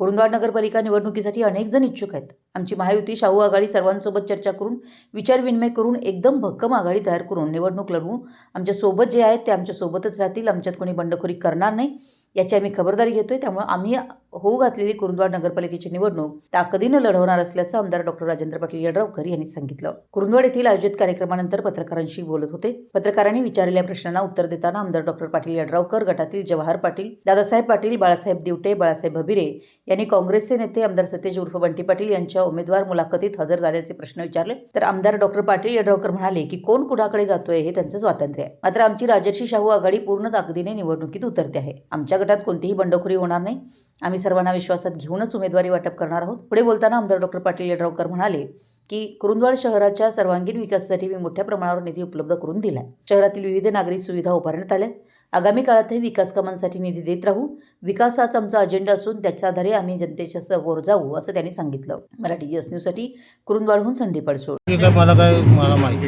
कुरुंदवाड नगरपालिका निवडणुकीसाठी अनेक जण इच्छुक आहेत. आमची महायुती शाहू आघाडी सर्वांसोबत चर्चा करून विचारविनिमय करून एकदम भक्कम आघाडी तयार करून निवडणूक लढवू आमच्यासोबत जे आहेत ते आमच्यासोबतच राहतील. आमच्यात कोणी बंडखोरी करणार नाही. याची आम्ही खबरदारी घेतोय. त्यामुळे आम्ही होऊ घातलेली कुरुंदवाड नगरपालिकेची निवडणूक ताकदीनं लढवणार असल्याचं आमदार डॉक्टर राजेंद्र पाटील यड्रावकर यांनी सांगितलं. कुरुंदवाड येथील आयोजित कार्यक्रमानंतर पत्रकारांशी बोलत होते. पत्रकारांनी विचारलेल्या प्रश्नांना उत्तर देताना आमदार डॉक्टर पाटील यड्रावकर गटातील जवाहर पाटील दादासाहेब पाटील बाळासाहेब दिवटे बाळासाहेब भबिरे यांनी काँग्रेसचे नेते आमदार सतेज उर्फ बंटी पाटील यांच्या उमेदवार मुलाखतीत हजर झाल्याचे प्रश्न विचारले. तर आमदार डॉक्टर पाटील यड्रावकर म्हणाले की कोण कुणाकडे जातोय हे त्यांचं स्वातंत्र्य आहे. मात्र आमची राजर्षी शाहू आघाडी पूर्ण ताकदीने निवडणुकीत उतरते आहे. आमच्या गटात कोणतीही बंडखोरी होणार नाही. आम्ही सर्वांना विश्वासात घेऊनच उमेदवारी वाटप करणार आहोत. पुढे बोलताना आमदार डॉक्टर पाटील यड्रावकर म्हणाले की कुरुंदवाड शहराच्या सर्वांगीण विकासासाठी मी मोठ्या प्रमाणावर निधी उपलब्ध करून दिला शहरातील विविध नागरी सुविधा उभारण्यात आल्या आगामी काळातही विकास कामांसाठी निधी देत राहू. विकास हाच आमचा अजेंडा असून त्याच्या आधारे आम्ही जनतेच्या समोर जाऊ असं त्यांनी सांगितलं. मराठी यस न्यूजसाठी कुरुंदवाडहून संदीप अडसोड मला काय मला माहिती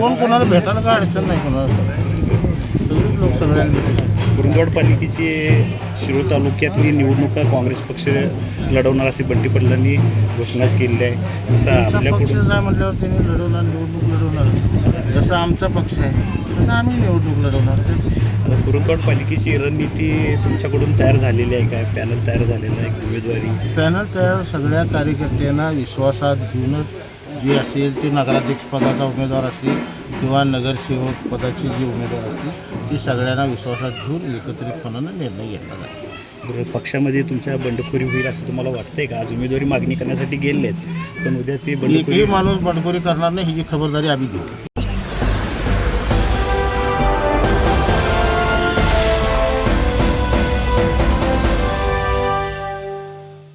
कोण कोणाला भेटायला काय अडचण नाही कोणाला. सगळीच लोक सगळ्यांना भेटू कुरुंदवाड पालिकेची शिरूर तालुक्यातली निवडणुका काँग्रेस पक्ष लढवणार असे बंटी पाटलांनी घोषणा केलेली आहे. जसं आमचा आपल्या पक्षच कुठून आहे म्हटल्यावर त्यांनी लढवणार निवडणूक लढवणार. जसं आमचा पक्ष आहे तसं आम्ही निवडणूक लढवणार. आता कुरुंदवाड पालिकेची रणनीती तुमच्याकडून तयार झालेली आहे काय पॅनल तयार झालेलं आहे उमेदवारी पॅनल तयार सगळ्या कार्यकर्त्यांना विश्वासात घेऊनच जे असेल ते नगराध्यक्ष पदाचा उमेदवार असेल किंवा नगरसेवक पदाचे जे उमेदवार असतील ते सगळ्यांना विश्वासात घेऊन एकत्रितपणानं निर्णय घेतला जाईल बरं, पक्षामध्ये तुमच्या बंडखोरी होईल असं तुम्हाला वाटतंय का? आज उमेदवारी मागणी करण्यासाठी गेले आहेत पण उद्या ते बंडखोरी माणूस बंडखोरी करणार नाही ही जी खबरदारी आम्ही घेऊ